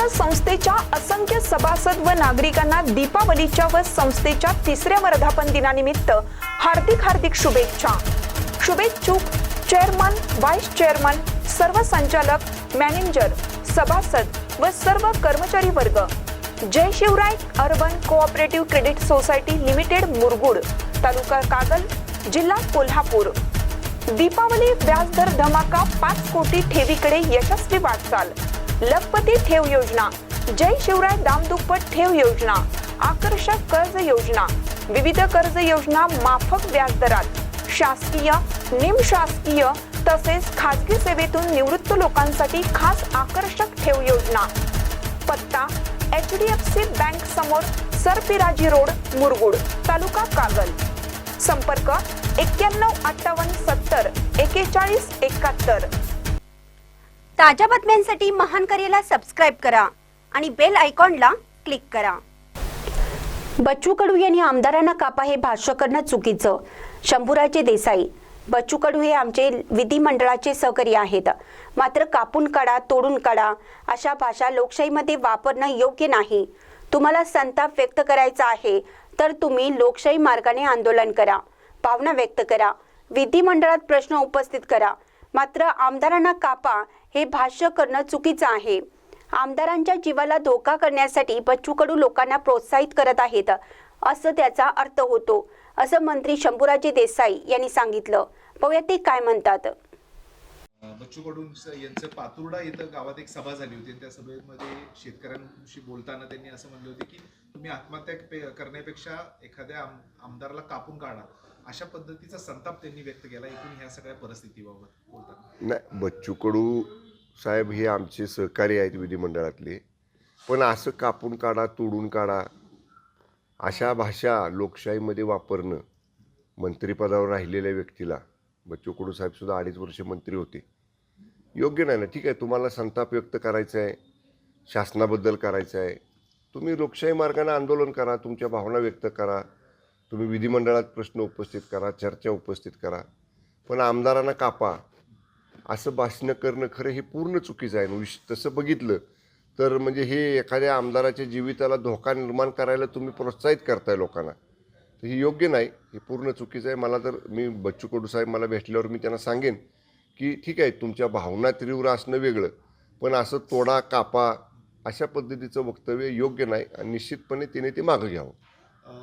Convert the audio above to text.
आमच्या संस्थेच्या असंख्य सभासद व नागरिकांना दीपावलीच्या व संस्थेच्या तिसऱ्या वर्धापन दिनानिमित्त हार्दिक हार्दिक शुभेच्छा. शुभेच्छुक चेअरमन व्हाईस चेअरमन सर्व संचालक मॅनेजर सभासद व सर्व कर्मचारी वर्ग. Jai Shivrai urban cooperative credit society limited Murgud taluka Kagal जिल्हा कोल्हापूर. दीपावली व्याजदर धमाका पाच कोटी ठेवीकडे यशस्वी वाटचाल. लखपती ठेव योजना जय शिवराय दामदुप्पट ठेव योजना आकर्षक कर्ज योजना विविध कर्ज योजना माफक व्याजदरात शासकीय निमशासकीय तसेच खाजगी सेवेतून निवृत्त लोकांसाठी खास आकर्षक ठेव योजना. पत्ता H D F C bank समोर सरपिराजी रोड मुरगुड तालुका कागल. संपर्क एक्क्याण्णव अठ्ठावन्न सत्तर एकेचाळीस एकाहत्तर. ताज्या बातम्यांसाठी महान करेला सबस्क्राईब करा आणि बेल आयकॉनला क्लिक करा. बच्चू कडू यांनी आमदारांना कापा हे भाष्य करणं चुकीचं. शंभूराजे देसाई बच्चू कडू हे आमचे विधिमंडळाचे सहकारी आहेत. मात्र कापून काढा तोडून काढा अशा भाषा लोकशाहीमध्ये वापरणं योग्य नाही. तुम्हाला संताप व्यक्त करायचा आहे तर तुम्ही लोकशाही मार्गाने आंदोलन करा. भावना व्यक्त करा. विधिमंडळात प्रश्न उपस्थित करा. मात्र आमदारांना कापा हे भाष्य करणं चुकीचं आहे. आमदारांच्या जीवाला धोका करण्यासाठी बच्चू कडू लोकांना प्रोत्साहित करत आहेत असं त्याचा अर्थ होतो असं मंत्री शंभूराजे देसाई यांनी सांगितलं. पाहूया ते काय म्हणतात. बच्चू कडू यांचं पातुर्डा इथं गावात एक सभा झाली होती. त्या सभेमध्ये शेतकऱ्यांशी बोलताना त्यांनी असं म्हणले होते की तुम्ही आत्महत्या करण्यापेक्षा एखाद्या आमदाराला कापून काढा. अशा पद्धतीचा संताप त्यांनी व्यक्त केला एकूण ह्या सगळ्या परिस्थितीबाबत बोलताना. नाही बच्चू कडू साहेब हे आमचे सहकारी आहेत विधिमंडळातले. पण असं कापून काढा तोडून काढा अशा भाषा लोकशाहीमध्ये वापरणं मंत्रिपदावर राहिलेल्या व्यक्तीला बच्चू कडू साहेबसुद्धा अडीच वर्ष मंत्री होते. योग्य नाही ना ठीक आहे तुम्हाला संताप व्यक्त करायचा आहे शासनाबद्दल करायचं आहे. तुम्ही लोकशाही मार्गाने आंदोलन करा तुमच्या भावना व्यक्त करा. तुम्ही विधिमंडळात प्रश्न उपस्थित करा चर्चा उपस्थित करा पण आमदारांना कापा. असं भाषणं करणं खरं हे पूर्ण चुकीचं आहे. विश तसं बघितलं तर म्हणजे हे एखाद्या आमदाराच्या जीविताला धोका निर्माण करायला तुम्ही प्रोत्साहित करताय लोकांना. तर हे योग्य नाही. हे पूर्ण चुकीचं आहे. मला तर मी बच्चू कडू साहेब मला भेटल्यावर मी त्यांना सांगेन की ठीक आहे तुमच्या भावना तीव्र असणं वेगळं पण असं तोडा कापा अशा पद्धतीचं वक्तव्य योग्य नाही आणि निश्चितपणे तिने ते मागं घ्यावं.